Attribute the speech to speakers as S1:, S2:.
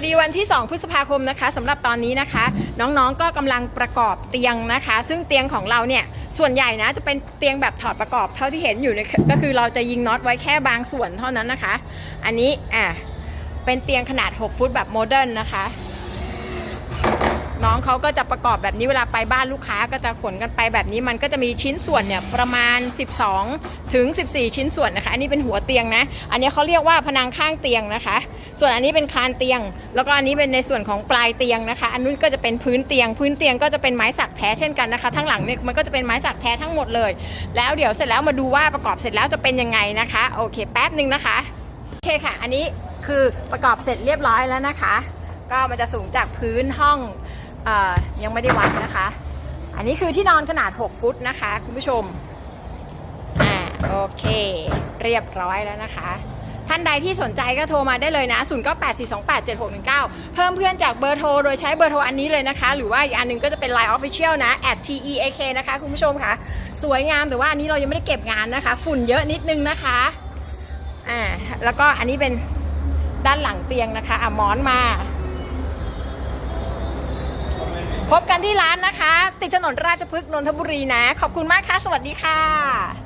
S1: วัสดีวันที่ 2 พฤษภาคมนะคะสำหรับตอนนี้นะคะ น้องๆก็กำลังประกอบเตียงนะคะ ซึ่งเตียงของเราเนี่ยส่วนใหญ่นะจะเป็นเตียงแบบถอดประกอบเท่าที่เห็นอยู่เนี่ยก็คือเราจะยิงน็อตไว้แค่บางส่วนเท่านั้นนะคะ อันนี้อะเป็นเตียงขนาด 6 ฟุตแบบโมเดิร์นนะคะ น้องเขาก็จะประกอบแบบนี้เวลาไปบ้านลูกค้าก็จะขนกันไปแบบนี้มันก็จะมีชิ้นส่วนเนี่ยประมาณ 12 ถึง 14 ชิ้นส่วนนะคะ อันนี้เป็นหัวเตียงนะ อันนี้เขาเรียกว่าพนังข้างเตียงนะคะ ส่วนอันนี้เป็นคานเตียง แล้วก็อันนี้เป็นในส่วนของปลายเตียงนะคะ อันนู้นก็จะเป็นพื้นเตียง พื้นเตียงก็จะเป็นไม้สักแท้เช่นกันนะคะทั้งหลังเนี่ยมันก็จะเป็นไม้สักแท้ทั้งหมดเลย แล้วเดี๋ยวเสร็จแล้วมาดูว่าประกอบเสร็จแล้วจะเป็นยังไงนะคะโอเคแป๊บหนึ่งนะคะโอเคค่ะ อันนี้คือประกอบเสร็จเรียบร้อยแล้วนะคะ ก็มันจะสูงจากพื้นห้อง ยังไม่ได้วัดนะคะ อันนี้คือที่นอนขนาด 6 ฟุตนะคะ คุณผู้ชม อ่าโอเค เรียบร้อยแล้วนะคะ ท่านใดที่สนใจก็โทรมาได้เลยนะ0 9 8 4 2 8 7 6 1 9 เพิ่มเพื่อนจากเบอร์โทร โดยใช้เบอร์โทรอันนี้เลยนะคะ หรือว่าอีกอันหนึงก็จะเป็น Line Official นะ @teak นะคะ คุณผู้ชมค่ะสวยงามแต่ว่าอันนี้เรายังไม่ได้เก็บงานนะคะ ฝุ่นเยอะนิดนึงนะคะอ่าแล้วก็อันนี้เป็นด้านหลังเตียงนะคะอะหมอนมา พบกันที่ร้านนะคะ ติดถนนราชพฤกษ์นนทบุรีนะ ขอบคุณมากค่ะ สวัสดีค่ะ